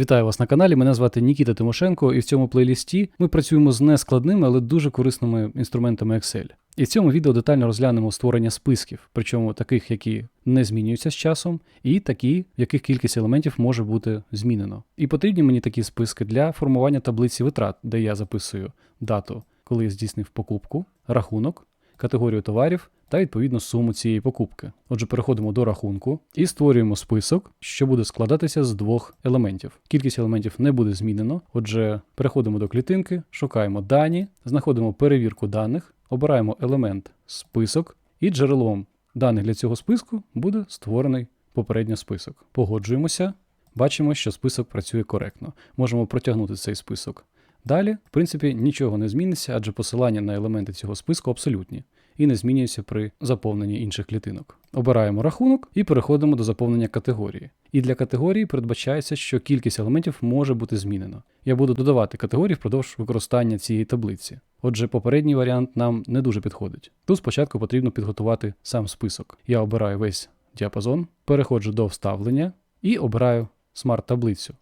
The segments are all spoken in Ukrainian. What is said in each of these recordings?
Вітаю вас на каналі. Мене звати Нікіта Тимошенко, і в цьому плейлісті ми працюємо з нескладними, але дуже корисними інструментами Excel. І в цьому відео детально розглянемо створення списків, причому таких, які не змінюються з часом, і такі, в яких кількість елементів може бути змінено. І потрібні мені такі списки для формування таблиці витрат, де я записую дату, коли я здійснив покупку, рахунок, категорію товарів та відповідно суму цієї покупки. Отже, переходимо до рахунку і створюємо список, що буде складатися з двох елементів. Кількість елементів не буде змінено. Отже, переходимо до клітинки, шукаємо дані, знаходимо перевірку даних, обираємо елемент список, і джерелом даних для цього списку буде створений попередньо список. Погоджуємося, бачимо, що список працює коректно. Можемо протягнути цей список. Далі, в принципі, нічого не зміниться, адже посилання на елементи цього списку абсолютні і не змінюється при заповненні інших клітинок. Обираємо рахунок і переходимо до заповнення категорії. І для категорії передбачається, що кількість елементів може бути змінена. Я буду додавати категорії впродовж використання цієї таблиці. Отже, попередній варіант нам не дуже підходить. Тут спочатку потрібно підготувати сам список. Я обираю весь діапазон, переходжу до вставлення і обираю смарт-таблицю.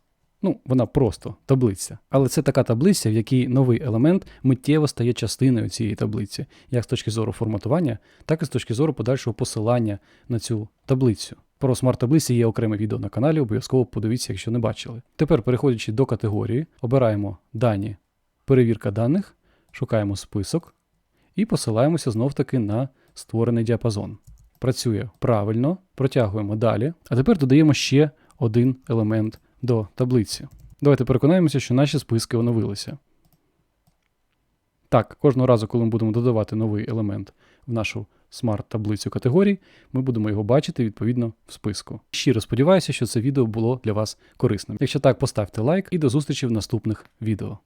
Ну, вона просто таблиця. Але це така таблиця, в якій новий елемент миттєво стає частиною цієї таблиці, як з точки зору форматування, так і з точки зору подальшого посилання на цю таблицю. Про смарт-таблиці є окреме відео на каналі, обов'язково подивіться, якщо не бачили. Тепер, переходячи до категорії, обираємо дані, перевірка даних, шукаємо список і посилаємося знов-таки на створений діапазон. Працює правильно, протягуємо далі. А тепер додаємо ще один елемент до таблиці. Давайте переконаємося, що наші списки оновилися. Так, кожного разу, коли ми будемо додавати новий елемент в нашу смарт-таблицю категорій, ми будемо його бачити відповідно в списку. Щиро сподіваюся, що це відео було для вас корисним. Якщо так, поставте лайк і до зустрічі в наступних відео.